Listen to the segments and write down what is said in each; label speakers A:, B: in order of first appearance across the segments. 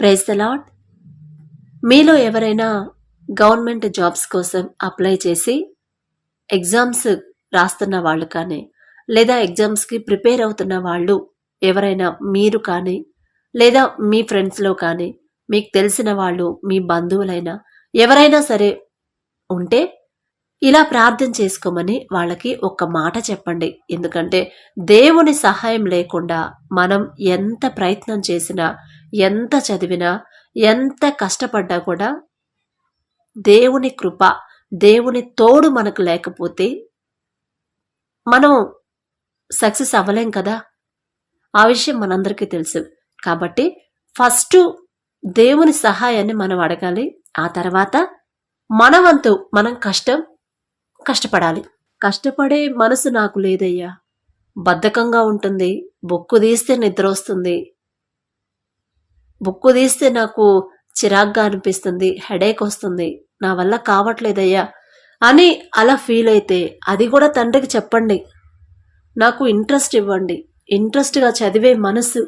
A: Praise the లాడ్ మీలో ఎవరైనా గవర్నమెంట్ జాబ్స్ కోసం అప్లై చేసి ఎగ్జామ్స్ రాస్తున్న వాళ్ళు కానీ లేదా ఎగ్జామ్స్కి ప్రిపేర్ అవుతున్న వాళ్ళు ఎవరైనా మీరు కానీ లేదా మీ ఫ్రెండ్స్లో కానీ మీకు తెలిసిన వాళ్ళు మీ బంధువులైనా ఎవరైనా సరే ఉంటే ఇలా ప్రార్థన చేసుకోమని వాళ్ళకి ఒక్క మాట చెప్పండి. ఎందుకంటే దేవుని సహాయం లేకుండా మనం ఎంత ప్రయత్నం చేసినా ఎంత చదివినా ఎంత కష్టపడ్డా కూడా దేవుని కృప దేవుని తోడు మనకు లేకపోతే మనం సక్సెస్ అవ్వలేం కదా? ఆ విషయం మనందరికీ తెలుసు. కాబట్టి ఫస్ట్ దేవుని సహాయాన్ని మనం అడగాలి. ఆ తర్వాత మన వంతు మనం కష్టం కష్టపడాలి. కష్టపడే మనసు నాకు లేదయ్యా. బద్ధకంగా ఉంటుంది. బొక్కు తీస్తే నిద్ర వస్తుంది. బుక్కు తీస్తే నాకు చిరాగ్గా అనిపిస్తుంది హెడేక్ వస్తుంది. నా వల్ల కావట్లేదయ్యా. అని అలా ఫీల్ అయితే అది కూడా తండ్రికి చెప్పండి. నాకు ఇంట్రెస్ట్ ఇవ్వండి. ఇంట్రెస్ట్గా చదివే మనసు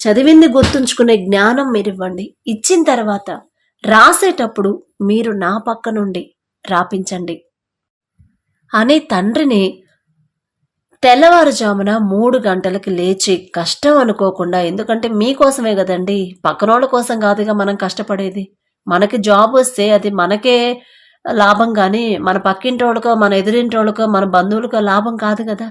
A: చదివింది గుర్తుంచుకునే జ్ఞానం మీరు ఇవ్వండి ఇచ్చిన తర్వాత రాసేటప్పుడు మీరు నా పక్క నుండి రాపించండి. అని తండ్రిని తెల్లవారుజామున మూడు గంటలకి లేచి కష్టం అనుకోకుండా ఎందుకంటే మీకోసమే కదండి పక్కనోళ్ళ కోసం కాదుగా మనం కష్టపడేది. మనకి జాబ్ వస్తే అది మనకే లాభం కానీ మన పక్కింటోళ్ళకో మన ఎదురింటోళ్ళకో మన బంధువులకో లాభం కాదు కదా.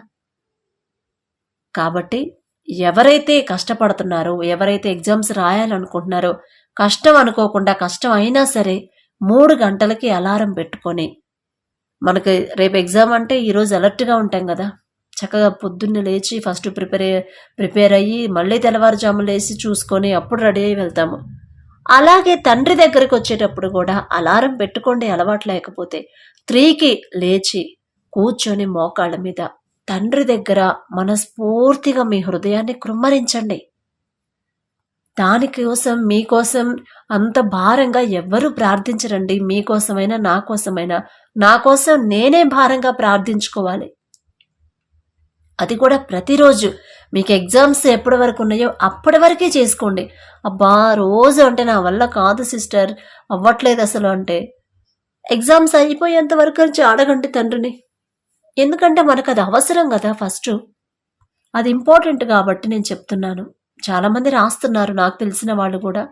A: కాబట్టి ఎవరైతే కష్టపడుతున్నారో ఎవరైతే ఎగ్జామ్స్ రాయాలనుకుంటున్నారో కష్టం అనుకోకుండా కష్టం అయినా సరే మూడు గంటలకి అలారం పెట్టుకొని మనకి రేపు ఎగ్జామ్ అంటే ఈరోజు అలర్ట్గా ఉంటాం కదా. చక్కగా పొద్దున్నే లేచి ఫస్ట్ ప్రిపేర్ ప్రిపేర్ అయ్యి మళ్ళీ తెల్లవారుజాము లేచి చూసుకొని అప్పుడు రెడీ అయ్యి వెళ్తాము. అలాగే తండ్రి దగ్గరికి వచ్చేటప్పుడు కూడా అలారం పెట్టుకోండి అలవాటు లేకపోతే త్రీకి లేచి కూర్చొని మోకాళ్ళ మీద తండ్రి దగ్గర మనస్ఫూర్తిగా మీ హృదయాన్ని కృమ్మరించండి. దానికోసం మీకోసం అంత భారంగా ఎవ్వరూ ప్రార్థించరండి. మీకోసమైనా నా కోసమైనా నా కోసం నేనే భారంగా ప్రార్థించుకోవాలి. అది కూడా ప్రతిరోజు. మీకు ఎగ్జామ్స్ ఎప్పటి వరకు ఉన్నాయో అప్పటి వరకే చేసుకోండి. అబ్బా రోజు అంటే నా వల్ల కాదు సిస్టర్ అవ్వట్లేదు అసలు అంటే. ఎగ్జామ్స్ అయిపోయేంత వరకు నుంచి అడగండి తండ్రిని. ఎందుకంటే మనకు అది అవసరం కదా ఫస్ట్. అది ఇంపార్టెంట్ కాబట్టి నేను చెప్తున్నాను. చాలామంది రాస్తున్నారు నాకు తెలిసిన వాళ్ళు కూడా.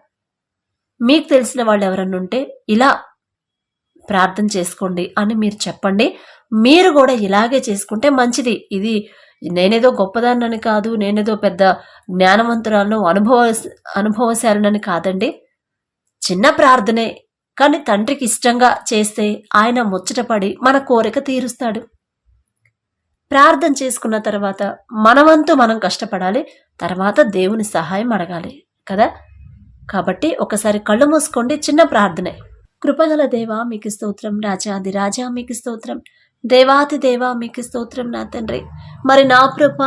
A: మీకు తెలిసిన వాళ్ళు ఎవరన్నా ఉంటే ఇలా ప్రార్థన చేసుకోండి అని మీరు చెప్పండి. మీరు కూడా ఇలాగే చేసుకుంటే మంచిది. ఇది నేనేదో గొప్పదాన్నని కాదు నేనేదో పెద్ద జ్ఞానవంతురాలను అనుభవ అనుభవశాలనని కాదండి. చిన్న ప్రార్థనే కానీ తండ్రికి ఇష్టంగా చేస్తే ఆయన ముచ్చటపడి మన కోరిక తీరుస్తాడు. ప్రార్థన చేసుకున్న తర్వాత మనవంతు మనం కష్టపడాలి తర్వాత దేవుని సహాయం అడగాలి కదా? కాబట్టి ఒకసారి కళ్ళు మూసుకోండి చిన్న ప్రార్థనే. కృపగల దేవా మీకు స్తోత్రం. రాజాది రాజా మీకు స్తోత్రం. దేవాతి దేవా మీకు స్తోత్రం నా తండ్రి. మరి నా ప్రభ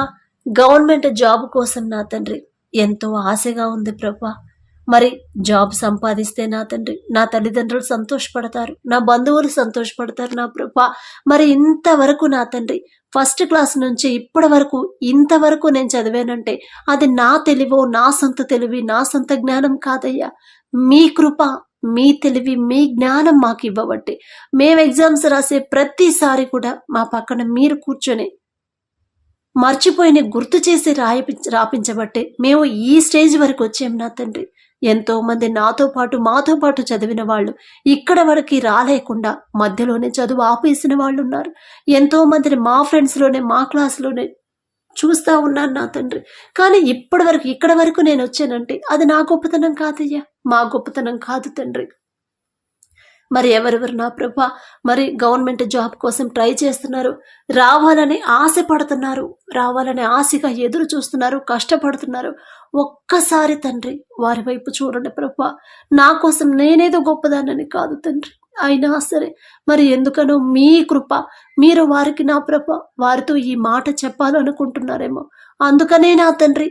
A: గవర్నమెంట్ జాబ్ కోసం నా తండ్రి. ఎంతో ఆశగా ఉంది ప్రభా. మరి జాబ్ సంపాదిస్తే నా తండ్రి. నా తల్లిదండ్రులు సంతోషపడతారు. నా బంధువులు సంతోషపడతారు నా ప్రభ. మరి ఇంతవరకు నా తండ్రి ఫస్ట్ క్లాస్ నుంచి ఇప్పటి వరకు ఇంతవరకు నేను చదివానంటే అది నా తెలివో నా సొంత తెలివి నా సొంత జ్ఞానం కాదయ్యా. మీ కృప మీ తెలివి మీ జ్ఞానం మాకు ఇవ్వబట్టి. మేము ఎగ్జామ్స్ రాసే ప్రతిసారి కూడా మా పక్కన మీరు కూర్చొని మర్చిపోయిన గుర్తు చేసి రాయిపి రాపించబట్టే మేము ఈ స్టేజ్ వరకు వచ్చాం నా తండ్రి. ఎంతో మంది నాతో పాటు మాతో పాటు చదివిన వాళ్ళు ఇక్కడ వరకు రాలేకుండా మధ్యలోనే చదువు ఆపేసిన వాళ్ళు ఉన్నారు ఎంతో మందిని మా ఫ్రెండ్స్లోనే మా క్లాస్లోనే చూస్తా ఉన్నాను నా తండ్రి. కానీ ఇప్పటి వరకు ఇక్కడ వరకు నేను వచ్చానంటే అది నా గొప్పతనం కాదయ్యా. మా గొప్పతనం కాదు తండ్రి. మరి ఎవరెవరు నా ప్రభ? మరి గవర్నమెంట్ జాబ్ కోసం ట్రై చేస్తున్నారు. రావాలని ఆశ పడుతున్నారు. రావాలని ఆశగా ఎదురు చూస్తున్నారు. కష్టపడుతున్నారు. ఒక్కసారి తండ్రి వారి వైపు చూడండి ప్రభ. నా కోసం నేనేదో గొప్పదానని కాదు తండ్రి. అయినా సరే మరి ఎందుకనో మీ కృప మీరు వారికి నా ప్రభ వారితో ఈ మాట చెప్పాలనుకుంటున్నారేమో. అందుకనే నా తండ్రి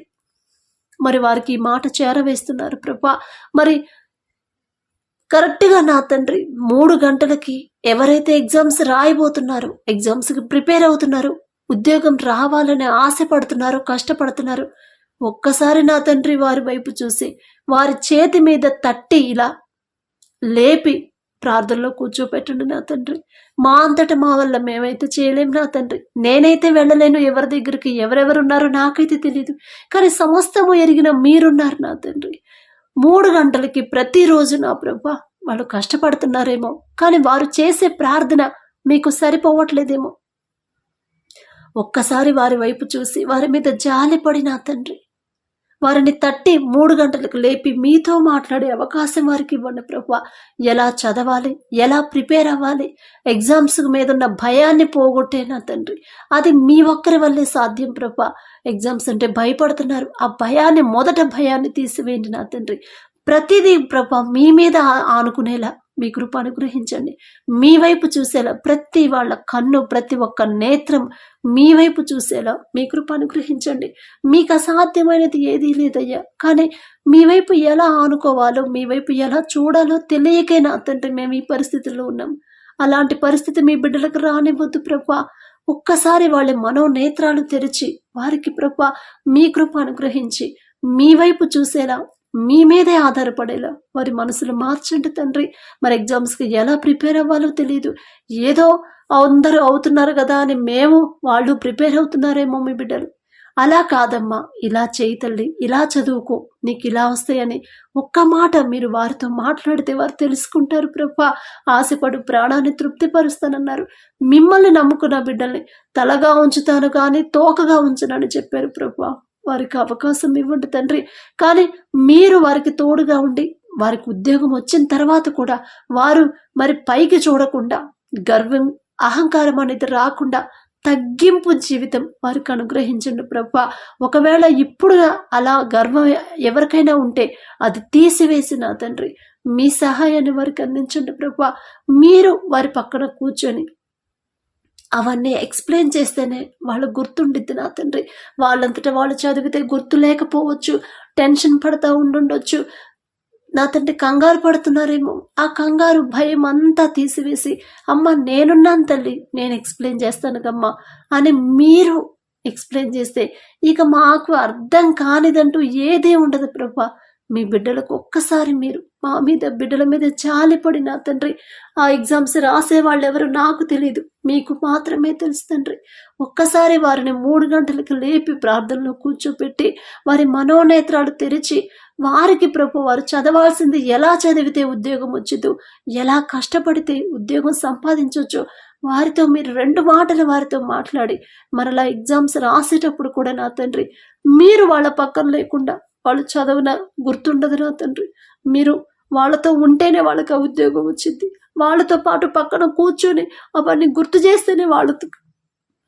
A: మరి వారికి ఈ మాట చేరవేస్తున్నారు ప్రభ. మరి కరెక్ట్గా నా తండ్రి మూడు గంటలకి ఎవరైతే ఎగ్జామ్స్ రాయబోతున్నారో ఎగ్జామ్స్కి ప్రిపేర్ అవుతున్నారు ఉద్యోగం రావాలని ఆశపడుతున్నారు కష్టపడుతున్నారు ఒక్కసారి నా తండ్రి వారి వైపు చూసి వారి చేతి మీద తట్టి ఇలా లేపి ప్రార్థనలో కూర్చోపెట్టండి నా తండ్రి. మా అంతట మా వల్ల మేమైతే చేయలేం నా తండ్రి. నేనైతే వెళ్ళలేను ఎవరి దగ్గరికి ఎవరెవరు ఉన్నారో నాకైతే తెలియదు కానీ సమస్తము ఎరిగిన మీరున్నారు నా తండ్రి. మూడు గంటలకి ప్రతిరోజు నా ప్రభా వాళ్ళు కష్టపడుతున్నారేమో కానీ వారు చేసే ప్రార్థన మీకు సరిపోవట్లేదేమో. ఒక్కసారి వారి వైపు చూసి వారి మీద జాలిపడి నా తండ్రి. వారిని తట్టి మూడు గంటలకు లేపి మీతో మాట్లాడే అవకాశం వారికి ఇవ్వండి ప్రభా ఎలా చదవాలి? ఎలా ప్రిపేర్ అవ్వాలి? ఎగ్జామ్స్ మీద ఉన్న భయాన్ని పోగొట్టేనా తండ్రి. అది మీ ఒక్కరి వల్లే సాధ్యం ప్రభా ఎగ్జామ్స్ అంటే భయపడుతున్నారు. ఆ భయాన్ని మొదట భయాన్ని తీసివేయండి నా తండ్రి. ప్రతిదీ ప్రభా మీ మీద ఆనుకునేలా మీ కృప అనుగ్రహించండి. మీ వైపు చూసేలా ప్రతి వాళ్ళ కన్ను ప్రతి ఒక్క నేత్రం మీ వైపు చూసేలా మీ కృప అనుగ్రహించండి. మీకు అసాధ్యమైనది ఏదీ లేదయ్యా. కానీ మీ వైపు ఎలా ఆనుకోవాలో మీ వైపు ఎలా చూడాలో తెలియకైనా తండ్రి మేము ఈ పరిస్థితుల్లో ఉన్నాం. అలాంటి పరిస్థితి మీ బిడ్డలకు రానివ్వద్దు ప్రభా. ఒక్కసారి వాళ్ళ మనోనేత్రాలు తెరిచి వారికి ప్రభా మీ కృప అనుగ్రహించి మీ వైపు చూసేలా మీ మీదే ఆధారపడేలా వారి మనసులు మార్చండి తండ్రి. మరి ఎగ్జామ్స్కి ఎలా ప్రిపేర్ అవ్వాలో తెలియదు ఏదో అందరూ అవుతున్నారు కదా అని మేము వాళ్ళు ప్రిపేర్ అవుతున్నారేమో మీ బిడ్డలు. అలా కాదమ్మా. ఇలా చేయి తల్లి. ఇలా చదువుకో. నీకు ఇలా వస్తాయని ఒక్క మాట మీరు వారితో మాట్లాడితే వారు తెలుసుకుంటారు ప్రభా. ఆశపడు ప్రాణాన్ని తృప్తిపరుస్తానన్నారు. మిమ్మల్ని నమ్ముకున్న బిడ్డల్ని తలగా ఉంచుతాను కానీ తోకగా ఉంచనని చెప్పారు ప్రభా. వారికి అవకాశం ఇవ్వండి తండ్రి. కానీ మీరు వారికి తోడుగా ఉండి వారికి ఉద్యోగం వచ్చిన తర్వాత కూడా వారు మరి పైకి చూడకుండా గర్వం అహంకారం అనేది రాకుండా తగ్గింపు జీవితం వారికి అనుగ్రహించండి ప్రభా. ఒకవేళ ఇప్పుడు అలా గర్వం ఎవరికైనా ఉంటే అది తీసివేసి నా తండ్రి. మీ సహాయాన్ని వారికి అందించండి ప్రభా. మీరు వారి పక్కన కూర్చొని అవన్నీ ఎక్స్ప్లెయిన్ చేస్తేనే వాళ్ళు గుర్తుండిద్ది నా తండ్రి. వాళ్ళంతటా వాళ్ళు చదివితే గుర్తు లేకపోవచ్చు టెన్షన్ పడతా ఉండుండొచ్చు. నా తండ్రి కంగారు పడుతున్నారేమో. ఆ కంగారు భయం అంతా తీసివేసి అమ్మ నేనున్నాను తల్లి నేను ఎక్స్ప్లెయిన్ చేస్తాను కమ్మా అని మీరు ఎక్స్ప్లెయిన్ చేస్తే ఇక మాకు అర్థం కానిదంటూ ఏదే ఉండదు ప్రభా. మీ బిడ్డలకు ఒక్కసారి మీరు మా మీద బిడ్డల మీద జాలిపడి నా తండ్రి. ఆ ఎగ్జామ్స్ రాసే వాళ్ళు ఎవరు నాకు తెలియదు మీకు మాత్రమే తెలుసు తండ్రి. ఒక్కసారి వారిని మూడు గంటలకు లేపి ప్రార్థనలో కూర్చోపెట్టి వారి మనోనేత్రాలు తెరిచి వారికి ప్రభు వారు చదవాల్సింది ఎలా చదివితే ఉద్యోగం వచ్చిందో ఎలా కష్టపడితే ఉద్యోగం సంపాదించవచ్చు వారితో మీరు రెండు మాటలు వారితో మాట్లాడి మరలా ఎగ్జామ్స్ రాసేటప్పుడు కూడా నా తండ్రి మీరు వాళ్ళ పక్కన లేకుండా వాళ్ళు చదవన? గుర్తుండదు నా తండ్రి. మీరు వాళ్ళతో ఉంటేనే వాళ్ళకి ఆ ఉద్యోగం వచ్చింది. వాళ్ళతో పాటు పక్కన కూర్చొని అవన్నీ గుర్తు చేస్తేనే వాళ్ళు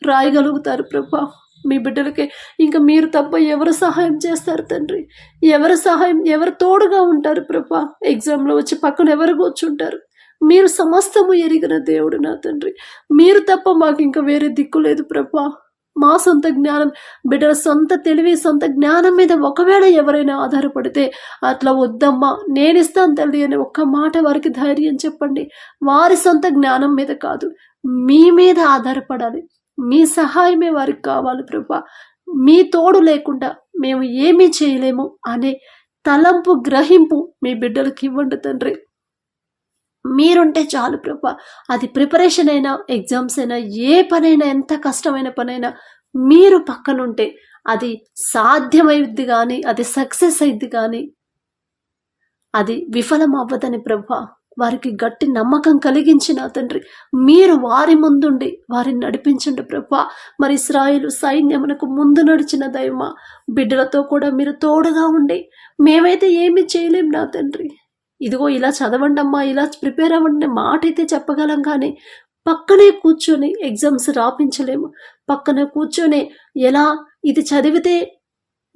A: రాయగలుగుతారు ప్రభా. మీ బిడ్డలకి ఇంకా మీరు తప్ప ఎవరు సహాయం చేస్తారు తండ్రి? ఎవరు సహాయం ఎవరు తోడుగా ఉంటారు ప్రభా? ఎగ్జామ్లో వచ్చి పక్కన ఎవరు కూర్చుంటారు? మీరు సమస్తము ఎరిగిన దేవుడు నా తండ్రి. మీరు తప్ప మాకు ఇంకా వేరే దిక్కు లేదు ప్రభా. మా సొంత జ్ఞానం బిడ్డల సొంత తెలివి సొంత జ్ఞానం మీద ఒకవేళ ఎవరైనా ఆధారపడితే అట్లా వద్దమ్మా నేను ఇస్తాను తల్లి అని ఒక్క మాట వారికి ధైర్యం చెప్పండి. వారి సొంత జ్ఞానం మీద కాదు మీ మీద ఆధారపడాలి. మీ సహాయమే వారికి కావాలి ప్రభా. మీ తోడు లేకుండా మేము ఏమీ చేయలేము అనే తలంపు గ్రహింపు మీ బిడ్డలకి ఇవ్వండి తండ్రి. మీరుంటే చాలు ప్రభా. అది ప్రిపరేషన్ అయినా ఎగ్జామ్స్ అయినా ఏ పనైనా ఎంత కష్టమైన పనైనా మీరు పక్కనుంటే అది సాధ్యమైద్ది కానీ అది సక్సెస్ అయింది కానీ అది విఫలం అవ్వదని ప్రభా. వారికి గట్టి నమ్మకం కలిగించిన తండ్రి మీరు వారి ముందుండి వారిని నడిపించండి ప్రభా. మరి ఇస్రాయిలు సైన్యమునకు ముందు నడిచిన దైవ బిడ్డలతో కూడా మీరు తోడుగా ఉండి మేమైతే ఏమి చేయలేం నా తండ్రి. ఇదిగో ఇలా చదవండి అమ్మా ఇలా ప్రిపేర్ అవ్వండి మాట అయితే చెప్పగలం కానీ పక్కనే కూర్చొని ఎగ్జామ్స్ రాపించలేము. పక్కన కూర్చొని ఎలా ఇది చదివితే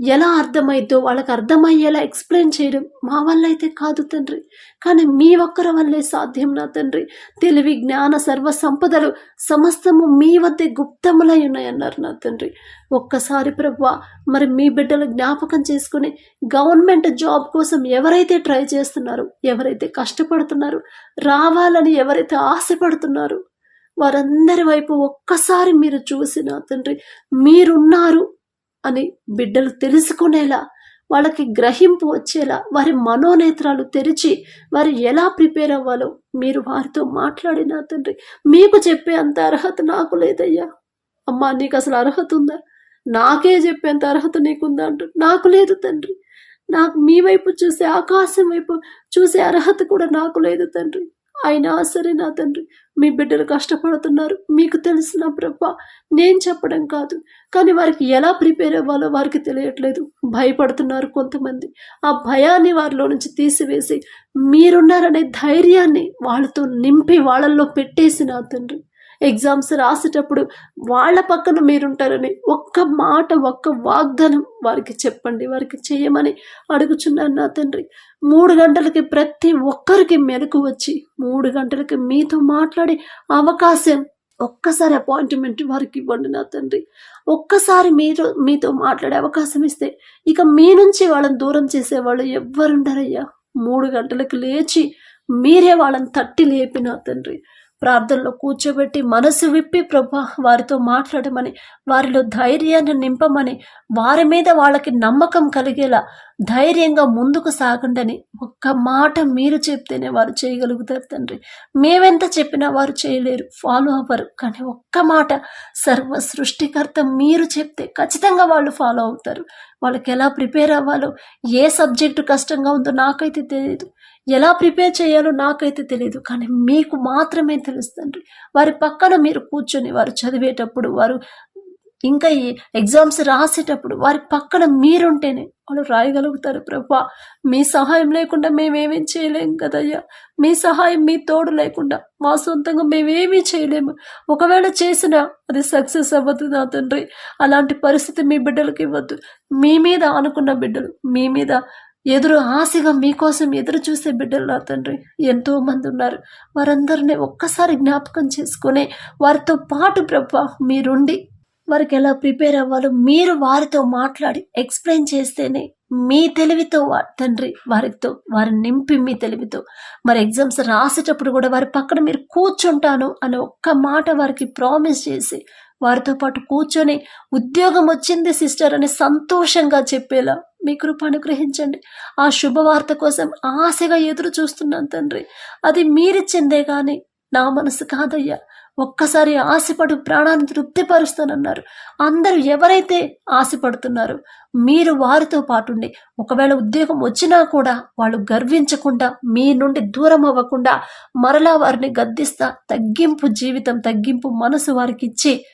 A: ఎలా అర్థమైద్దో వాళ్ళకి అర్థమయ్యేలా ఎక్స్ప్లెయిన్ చేయడం మా వల్ల అయితే కాదు తండ్రి. కానీ మీ ఒక్కరి వల్లే సాధ్యం నా తండ్రి. తెలివి జ్ఞాన సర్వ సంపదలు సమస్తము మీ వద్దే గుప్తములై ఉన్నాయన్నారు నా తండ్రి. ఒక్కసారి ప్రభు మరి మీ బిడ్డలు జ్ఞాపకం చేసుకుని గవర్నమెంట్ జాబ్ కోసం ఎవరైతే ట్రై చేస్తున్నారో ఎవరైతే కష్టపడుతున్నారో రావాలని ఎవరైతే ఆశపడుతున్నారో వారందరి వైపు ఒక్కసారి మీరు చూసిన తండ్రి మీరున్నారు అని బిడ్డలు తెలుసుకునేలా వాళ్ళకి గ్రహింపు వచ్చేలా వారి మనోనేత్రాలు తెరిచి వారు ఎలా ప్రిపేర్ అవ్వాలో మీరు వారితో మాట్లాడిన తండ్రి మీకు చెప్పే అంత అర్హత నాకు లేదయ్యా. అమ్మా నీకు అసలు అర్హత ఉందా? నాకే చెప్పేంత అర్హత నీకుందా అంటూ? నాకు లేదు తండ్రి. నాకు మీ వైపు చూసే ఆకాశం వైపు చూసే అర్హత కూడా నాకు లేదు తండ్రి. అయినా సరే నా తండ్రి మీ బిడ్డలు కష్టపడుతున్నారు. మీకు తెలిసిన ప్రభ నేను చెప్పడం కాదు. కానీ వారికి ఎలా ప్రిపేర్ అవ్వాలో వారికి తెలియట్లేదు. భయపడుతున్నారు కొంతమంది. ఆ భయాన్ని వారిలో నుంచి తీసివేసి మీరున్నారనే ధైర్యాన్ని వాళ్ళతో నింపి వాళ్ళల్లో పెట్టేసి నా తండ్రి. ఎగ్జామ్స్ రాసేటప్పుడు వాళ్ళ పక్కన మీరుంటారని ఒక్క మాట ఒక్క వాగ్దానం వారికి చెప్పండి వారికి చేయమని అడుగుచున్నాను నా తండ్రి. మూడు గంటలకి ప్రతి ఒక్కరికి మెలకు వచ్చి మూడు గంటలకి మీతో మాట్లాడే అవకాశం ఒక్కసారి అపాయింట్మెంట్ వారికి ఇవ్వండి నా తండ్రి. ఒక్కసారి మీరు మీతో మాట్లాడే అవకాశం ఇస్తే ఇక మీ నుంచి వాళ్ళని దూరం చేసేవాళ్ళు ఎవ్వరుండరయ్యా. మూడు గంటలకు లేచి మీరే వాళ్ళని తట్టి లేపి నా తండ్రి. ప్రార్థనలో కూర్చోబెట్టి మనసు విప్పి ప్రభా వారితో మాట్లాడమని వారిలో ధైర్యాన్ని నింపమని వారి మీద వాళ్ళకి నమ్మకం కలిగేలా ధైర్యంగా ముందుకు సాగండని ఒక్క మాట మీరు చెప్తేనే వారు చేయగలుగుతారు తండ్రి. మేమెంత చెప్పినా వారు చేయలేరు ఫాలో అవ్వరు. కానీ ఒక్క మాట సర్వ సృష్టికర్త మీరు చెప్తే ఖచ్చితంగా వాళ్ళు ఫాలో అవుతారు. వాళ్ళకి ఎలా ప్రిపేర్ అవ్వాలో ఏ సబ్జెక్టు కష్టంగా ఉందో నాకైతే తెలియదు ఎలా ప్రిపేర్ చేయాలో నాకైతే తెలియదు కానీ మీకు మాత్రమే తెలుస్తుంది వారి పక్కన మీరు కూర్చొని వారు చదివేటప్పుడు వారు ఇంకా ఈ ఎగ్జామ్స్ రాసేటప్పుడు వారి పక్కన మీరుంటేనే వాళ్ళు రాయగలుగుతారు. ప్రభా మీ సహాయం లేకుండా మేమేమీ చేయలేం కదయ్యా. మీ సహాయం మీ తోడు లేకుండా మా సొంతంగా మేమేమీ చేయలేము ఒకవేళ చేసినా అది సక్సెస్ అవ్వదు నా తండ్రి. అలాంటి పరిస్థితి మీ బిడ్డలకి ఇవ్వద్దు. మీ మీద అనుకున్న బిడ్డలు మీ మీద ఎదురు ఆశగా మీకోసం ఎదురు చూసే బిడ్డలు నా తండ్రి. ఎంతో మంది ఉన్నారు. వారందరినీ ఒక్కసారి జ్ఞాపకం చేసుకుని వారితో పాటు ప్రభా మీరుండి వారికి ఎలా ప్రిపేర్ అవ్వాలో మీరు వారితో మాట్లాడి ఎక్స్ప్లెయిన్ చేస్తేనే మీ తెలివితో తండ్రి వారితో వారిని నింపి మీ తెలివితో. మరి ఎగ్జామ్స్ రాసేటప్పుడు కూడా వారి పక్కన మీరు కూర్చుంటాను అనే ఒక్క మాట వారికి ప్రామిస్ చేసి వారితో పాటు కూర్చొని ఉద్యోగం వచ్చింది సిస్టర్ అని సంతోషంగా చెప్పేలా మీ కృప అనుగ్రహించండి. ఆ శుభవార్త కోసం ఆశగా ఎదురు చూస్తున్నాను తండ్రి. అది మీరిచ్చిందే కానీ నా మనసు కాదయ్యా. ఒక్కసారి ఆశపడు ప్రాణాన్ని తృప్తిపరుస్తానన్నారు. అందరూ ఎవరైతే ఆశపడుతున్నారో మీరు వారితో పాటుండి. ఒకవేళ ఉద్యోగం వచ్చినా కూడా వాళ్ళు గర్వించకుండా మీ నుండి దూరం అవ్వకుండా మరలా వారిని గద్దిస్తా తగ్గింపు జీవితం తగ్గింపు మనసు వారికి ఇచ్చి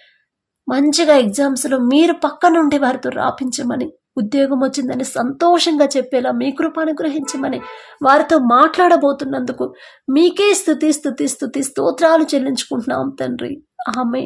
A: మంచిగా ఎగ్జామ్స్లో మీరు పక్క నుండి వారితో రాపించమని ఉద్యోగం వచ్చిందని సంతోషంగా చెప్పేలా మీ కృప గ్రహించమని వారితో మాట్లాడబోతున్నందుకు మీకే స్థుతి స్థుతి స్థుతి స్తోత్రాలు చెల్లించుకుంటున్నాం తండ్రి. ఆమె